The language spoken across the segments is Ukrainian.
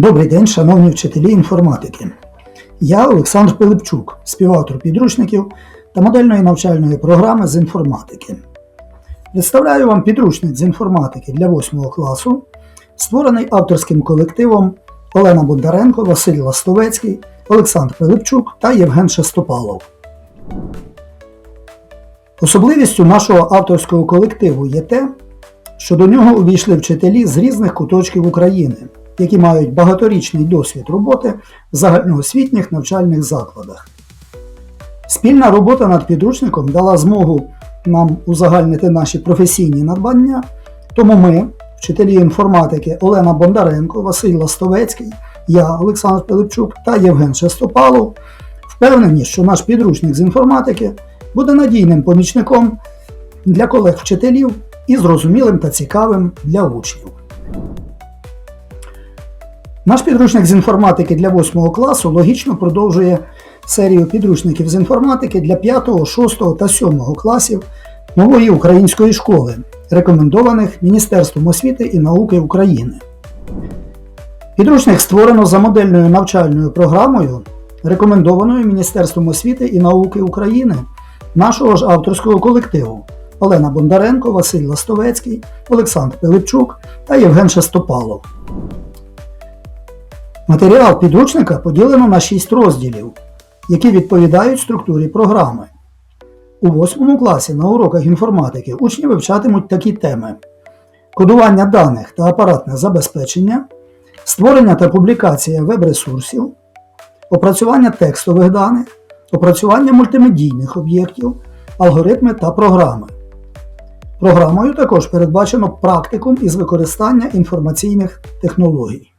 Добрий день, шановні вчителі інформатики. Я Олександр Пилипчук, співавтор підручників та модельної навчальної програми з інформатики. Представляю вам підручник з інформатики для 8 класу, створений авторським колективом Олена Бондаренко, Василь Ластовецький, Олександр Пилипчук та Євген Шестопалов. Особливістю нашого авторського колективу є те, що до нього увійшли вчителі з різних куточків України, які мають багаторічний досвід роботи в загальноосвітніх навчальних закладах. Спільна робота над підручником дала змогу нам узагальнити наші професійні надбання, тому ми, вчителі інформатики Олена Бондаренко, Василь Ластовецький, я, Олександр Пилипчук та Євген Шестопалов, впевнені, що наш підручник з інформатики буде надійним помічником для колег-вчителів і зрозумілим та цікавим для учнів. Наш підручник з інформатики для 8 класу логічно продовжує серію підручників з інформатики для 5, 6 та 7 класів нової української школи, рекомендованих Міністерством освіти і науки України. Підручник створено за модельною навчальною програмою, рекомендованою Міністерством освіти і науки України, нашого ж авторського колективу Олена Бондаренко, Василь Ластовецький, Олександр Пилипчук та Євген Шестопалов. Матеріал підручника поділено на 6 розділів, які відповідають структурі програми. У 8 класі на уроках інформатики учні вивчатимуть такі теми: кодування даних та апаратне забезпечення, створення та публікація веб-ресурсів, опрацювання текстових даних, опрацювання мультимедійних об'єктів, алгоритми та програми. Програмою також передбачено практикум із використання інформаційних технологій.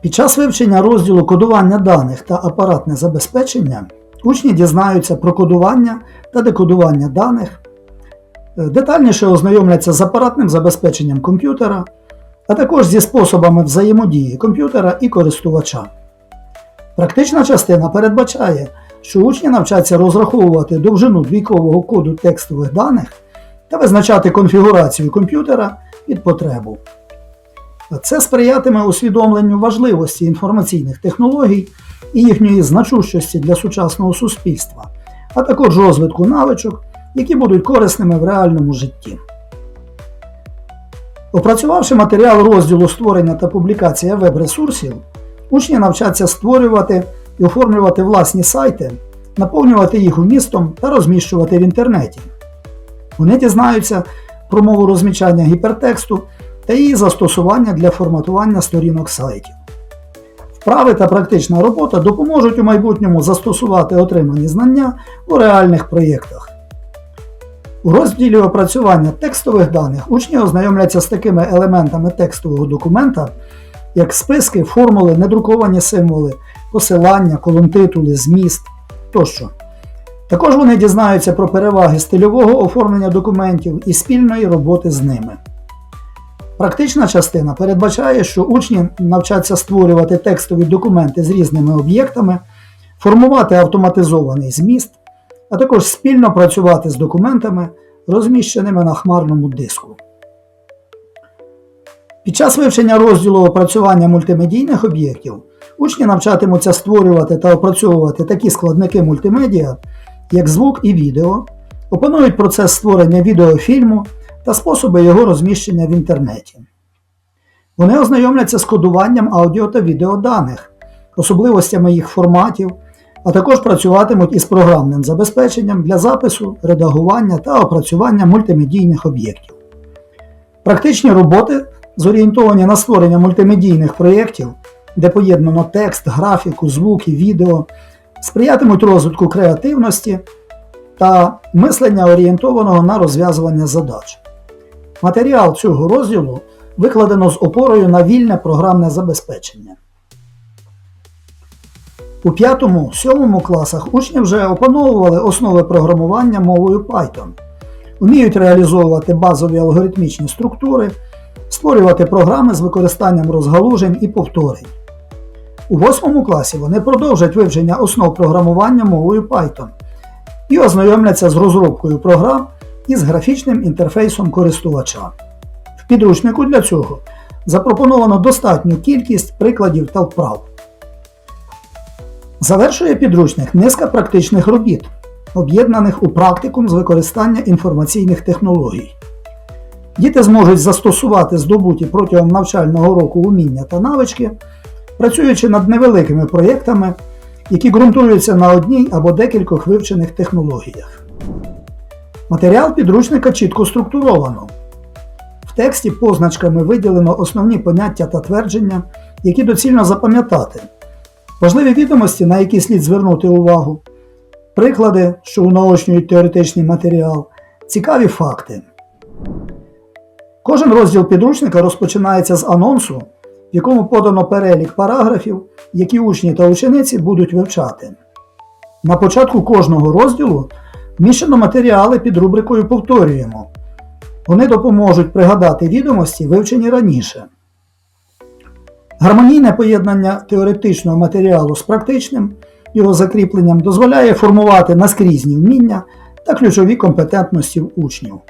Під час вивчення розділу кодування даних та апаратне забезпечення учні дізнаються про кодування та декодування даних, е, детальніше ознайомляться з апаратним забезпеченням комп'ютера, а також зі способами взаємодії комп'ютера і користувача. Практична частина передбачає, що учні навчаться розраховувати довжину двійкового коду текстових даних та визначати конфігурацію комп'ютера під потребу. Це сприятиме усвідомленню важливості інформаційних технологій і їхньої значущості для сучасного суспільства, а також розвитку навичок, які будуть корисними в реальному житті. Опрацювавши матеріал розділу створення та публікація веб-ресурсів, учні навчаться створювати і оформлювати власні сайти, наповнювати їх вмістом та розміщувати в інтернеті. Вони дізнаються про мову розміщання гіпертексту та її застосування для форматування сторінок сайтів. Вправи та практична робота допоможуть у майбутньому застосувати отримані знання у реальних проєктах. У розділі опрацювання текстових даних учні ознайомляться з такими елементами текстового документа, як списки, формули, недруковані символи, посилання, колонтитули, зміст тощо. Також вони дізнаються про переваги стильового оформлення документів і спільної роботи з ними. Практична частина передбачає, що учні навчаться створювати текстові документи з різними об'єктами, формувати автоматизований зміст, а також спільно працювати з документами, розміщеними на хмарному диску. Під час вивчення розділу опрацювання мультимедійних об'єктів учні навчатимуться створювати та опрацьовувати такі складники мультимедіа, як звук і відео, опанують процес створення відеофільму та способи його розміщення в інтернеті. Вони ознайомляться з кодуванням аудіо та відеоданих, особливостями їх форматів, а також працюватимуть із програмним забезпеченням для запису, редагування та опрацювання мультимедійних об'єктів. Практичні роботи зорієнтовані на створення мультимедійних проєктів, де поєднано текст, графіку, звуки, відео, сприятимуть розвитку креативності та мислення орієнтованого на розв'язування задач. Матеріал цього розділу викладено з опорою на вільне програмне забезпечення. У 5-7 класах учні вже опановували основи програмування мовою Python, вміють реалізовувати базові алгоритмічні структури, створювати програми з використанням розгалужень і повторень. У 8 класі вони продовжать вивчення основ програмування мовою Python і ознайомляться з розробкою програм із графічним інтерфейсом користувача. В підручнику для цього запропоновано достатню кількість прикладів та вправ. Завершує підручник низка практичних робіт, об'єднаних у практикум з використання інформаційних технологій. Діти зможуть застосувати здобуті протягом навчального року уміння та навички, працюючи над невеликими проєктами, які ґрунтуються на одній або декількох вивчених технологіях. Матеріал підручника чітко структуровано. В тексті позначками виділено основні поняття та твердження, які доцільно запам'ятати, важливі відомості, на які слід звернути увагу, приклади, що унаочнюють теоретичний матеріал, цікаві факти. Кожен розділ підручника розпочинається з анонсу, в якому подано перелік параграфів, які учні та учениці будуть вивчати. На початку кожного розділу вміщено матеріали під рубрикою Повторюємо. Вони допоможуть пригадати відомості, вивчені раніше. Гармонійне поєднання теоретичного матеріалу з практичним його закріпленням дозволяє формувати наскрізні вміння та ключові компетентності учнів.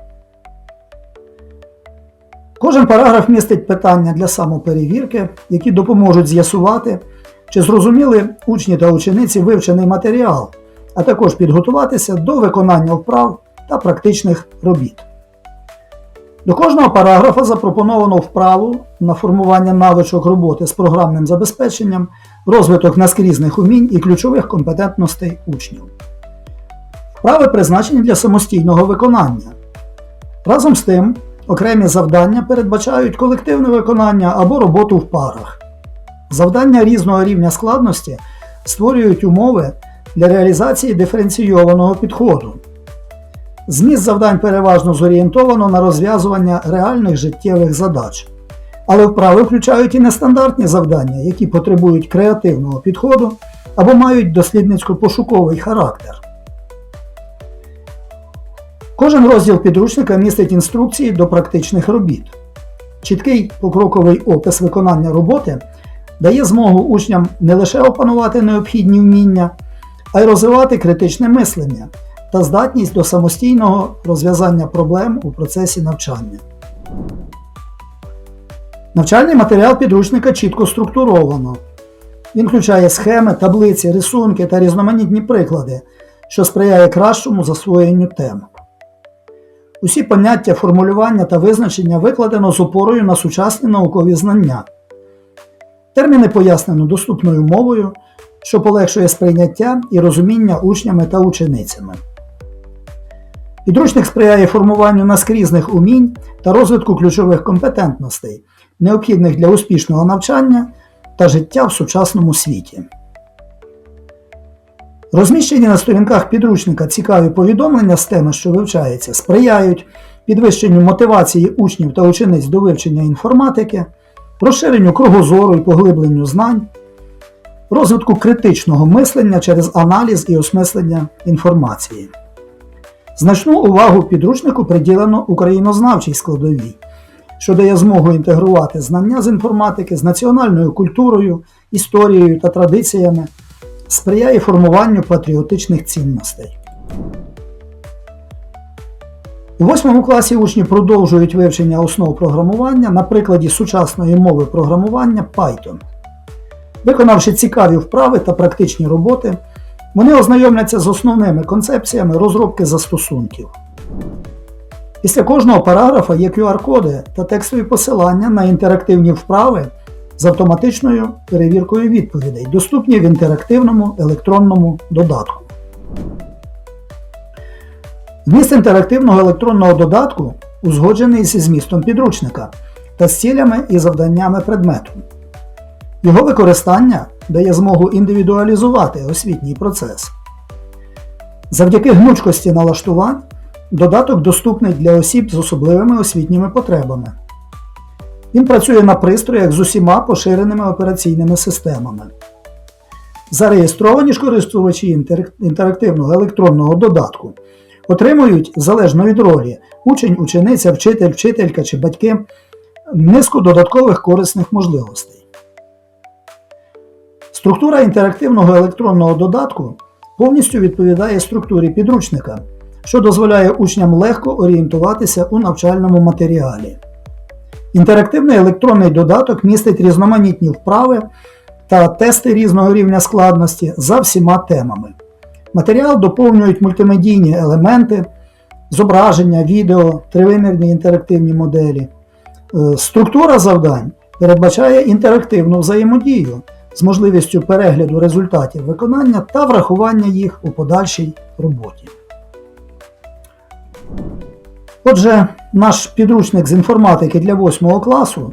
Кожен параграф містить питання для самоперевірки, які допоможуть з'ясувати, чи зрозуміли учні та учениці вивчений матеріал, а також підготуватися до виконання вправ та практичних робіт. До кожного параграфа запропоновано вправу на формування навичок роботи з програмним забезпеченням, розвиток наскрізних умінь і ключових компетентностей учнів. Вправи призначені для самостійного виконання. Разом з тим, окремі завдання передбачають колективне виконання або роботу в парах. Завдання різного рівня складності створюють умови для реалізації диференційованого підходу. Зміст завдань переважно зорієнтовано на розв'язування реальних життєвих задач. Але вправи включають і нестандартні завдання, які потребують креативного підходу або мають дослідницько-пошуковий характер. Кожен розділ підручника містить інструкції до практичних робіт. Чіткий покроковий опис виконання роботи дає змогу учням не лише опанувати необхідні вміння, а й розвивати критичне мислення та здатність до самостійного розв'язання проблем у процесі навчання. Навчальний матеріал підручника чітко структуровано. Він включає схеми, таблиці, рисунки та різноманітні приклади, що сприяє кращому засвоєнню тем. Усі поняття, формулювання та визначення викладено з опорою на сучасні наукові знання. Терміни пояснено доступною мовою, що полегшує сприйняття і розуміння учнями та ученицями. Підручник сприяє формуванню наскрізних умінь та розвитку ключових компетентностей, необхідних для успішного навчання та життя в сучасному світі. Розміщені на сторінках підручника цікаві повідомлення з теми, що вивчається, сприяють підвищенню мотивації учнів та учениць до вивчення інформатики, розширенню кругозору і поглибленню знань, розвитку критичного мислення через аналіз і осмислення інформації. Значну увагу підручнику приділено українознавчій складовій, що дає змогу інтегрувати знання з інформатики з національною культурою, історією та традиціями, сприяє формуванню патріотичних цінностей. У восьмому класі учні продовжують вивчення основ програмування на прикладі сучасної мови програмування Python. Виконавши цікаві вправи та практичні роботи, вони ознайомляться з основними концепціями розробки застосунків. Після кожного параграфа є QR-коди та текстові посилання на інтерактивні вправи з автоматичною перевіркою відповідей, доступні в інтерактивному електронному додатку. Зміст інтерактивного електронного додатку узгоджений зі змістом підручника та з цілями і завданнями предмету. Його використання дає змогу індивідуалізувати освітній процес. Завдяки гнучкості налаштувань додаток доступний для осіб з особливими освітніми потребами. Він працює на пристроях з усіма поширеними операційними системами. Зареєстровані ж користувачі інтерактивного електронного додатку отримують, залежно від ролі, учень, учениця, вчитель, вчителька чи батьки низку додаткових корисних можливостей. Структура інтерактивного електронного додатку повністю відповідає структурі підручника, що дозволяє учням легко орієнтуватися у навчальному матеріалі. Інтерактивний електронний додаток містить різноманітні вправи та тести різного рівня складності за всіма темами. Матеріал доповнюють мультимедійні елементи, зображення, відео, тривимірні інтерактивні моделі. Е, Структура завдань передбачає інтерактивну взаємодію з можливістю перегляду результатів виконання та врахування їх у подальшій роботі. Отже, наш підручник з інформатики для 8 класу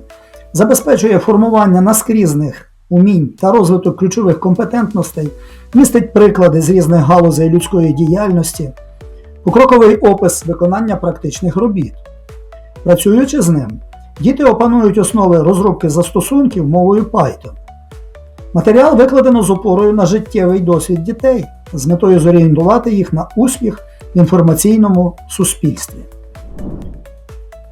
забезпечує формування наскрізних умінь та розвиток ключових компетентностей, містить приклади з різних галузей людської діяльності, покроковий опис виконання практичних робіт. Працюючи з ним, діти опанують основи розробки застосунків мовою Python. Матеріал викладено з опорою на життєвий досвід дітей з метою зорієнтувати їх на успіх в інформаційному суспільстві.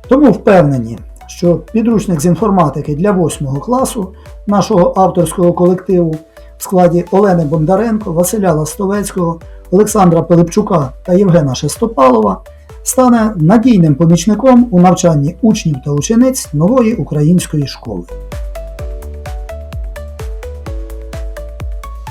Тому впевнені, що підручник з інформатики для 8 класу нашого авторського колективу в складі Олени Бондаренко, Василя Ластовецького, Олександра Пилипчука та Євгена Шестопалова стане надійним помічником у навчанні учнів та учениць нової української школи.